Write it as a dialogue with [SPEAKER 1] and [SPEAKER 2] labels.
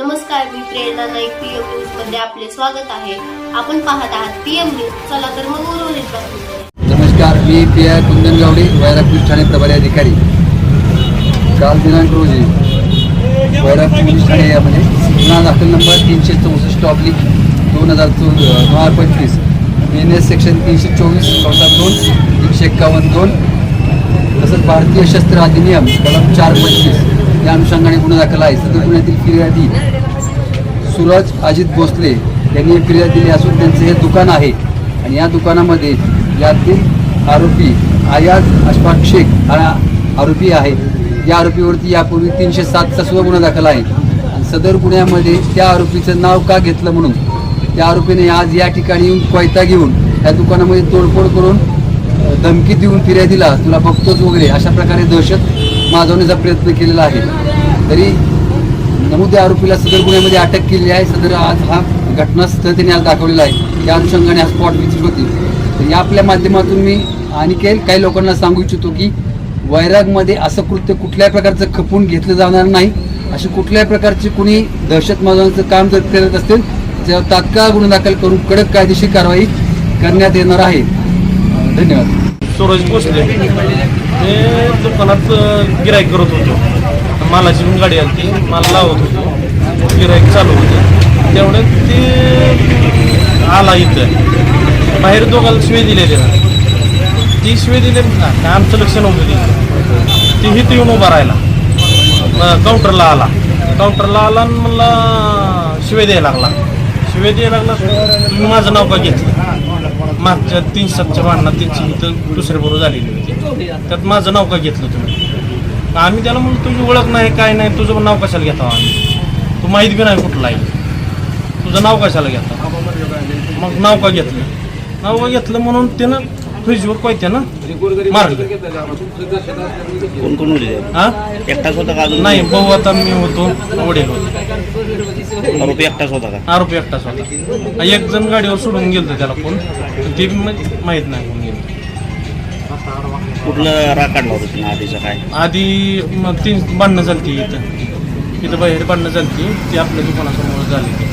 [SPEAKER 1] नमस्कार मी प्रेरणा नाईक पीएम न्यूजमध्ये आपले स्वागत आहे. आपण पाहत आहात पीएम न्यूज. चला तर मग उर्वरित बातमीकडे
[SPEAKER 2] नमस्कार मी P I Kundan Gawade police Thane प्रभारी अधिकारी. काल दिनांक रोजी वैराग पोलीस ठाणे यामध्ये गुन्हा दाखल नंबर तीनशे चौसष्ट ऑब्लिक दोन हजार चौ दोन हजार पंचवीस. एन एस सेक्शन तीनशे चोवीस चौदा दोन एकशे एक्कावन्न दोन. तसंच भारतीय शस्त्र अधिनियम कलम चार पंचवीस. या अनुषंगाने गुन्हा दाखल आहे. सदर गुन्ह्यातील फिर्यादी सूरज अजित भोसले यांनी फिर्याद दिली असून त्यांचे हे दुकान आहे. आणि या दुकानामध्ये यातील आरोपी आयाज अशफाक शेख हा आरोपी आहे. या आरोपीवरती यापूर्वी तीनशे सातचा सुद्धा गुन्हा दाखल आहे. आणि सदर गुन्ह्यामध्ये त्या आरोपीचं नाव का घेतलं म्हणून त्या आरोपीने आज या ठिकाणी येऊन कोयता घेऊन त्या दुकानामध्ये तोडफोड करून धमकी देऊन फिर्यादीला तुला बघतोच वगैरे अशा प्रकारे दहशत माजवण्याचा प्रयत्न केलेला आहे. तरी नमूद आरोपीला सदर गुन्ह्यामध्ये अटक केली आहे. सदर आज हा घटनास्थळ त्यांनी आज दाखवलेला आहे. त्या अनुषंगाने हा स्पॉट विजिट होती तर या आपल्या माध्यमातून मी आणि काही काही लोकांना सांगू इच्छितो की वैरागमध्ये असं कृत्य कुठल्याही प्रकारचं खपून घेतलं जाणार नाही. अशी कुठल्याही प्रकारची कुणी दहशत माजवण्याचं काम जर करत असतील त्याच्यावर तात्काळ गुन्हा दाखल करून कडक कायदेशीर कारवाई करण्यात येणार आहे. धन्यवाद.
[SPEAKER 3] सूरज भोसले ते दुकानात गिराईक करत होतो. मालाची पण गाडी आली ती माल लावत होतो. गिराईक चालू होतं. तेवढ्यात ते आला इथं. बाहेर दोघाला शिवे दिलेले ना. ती शिवे दिले ना काय आमचं लक्ष नव्हतं ती ती हिथं येऊन उभा राहिला. काउंटरला आला. काउंटरला आला आणि मला शिवे द्यायला लागला. शिवे द्यायला लागला माझं नाव का घेतलं? मागच्या तीन सातच्या भांडणात त्यांची इथं दुसऱ्याबरोबर झालेली होती. त्यात माझं नाव का घेतलं तुम्ही? आम्ही त्याला म्हणून तुझी ओळख नाही काय नाही तुझं पण नाव कशाला घेता आम्ही? तू माहीत बी नाही कुठला आहे. तुझं नाव कशाला घेता? मग नाव का घेतलं? नाव का घेतलं म्हणून त्यानं फ्रीजवर कोयत्या ना? मारलं.
[SPEAKER 4] कोण कोण होते
[SPEAKER 3] हा?
[SPEAKER 4] एकटाच होता का अजून
[SPEAKER 3] नाही भाऊ आता मी होतो वडील होते.
[SPEAKER 4] आरोपी एकटाच होता का?
[SPEAKER 3] आरोपी एकटाच होता. एक जण गाडीवर सोडून गेलं त्याला कोण? पण ते बी मा- माहीत नाही कोण गेलं.
[SPEAKER 4] कुठलं राग काढला होता आधीचा काय?
[SPEAKER 3] आधी मग तीन भांडणं झालती इथं. इथं बाहेर भांडणं झालती. ती आपल्या दुकानासमोर झाली.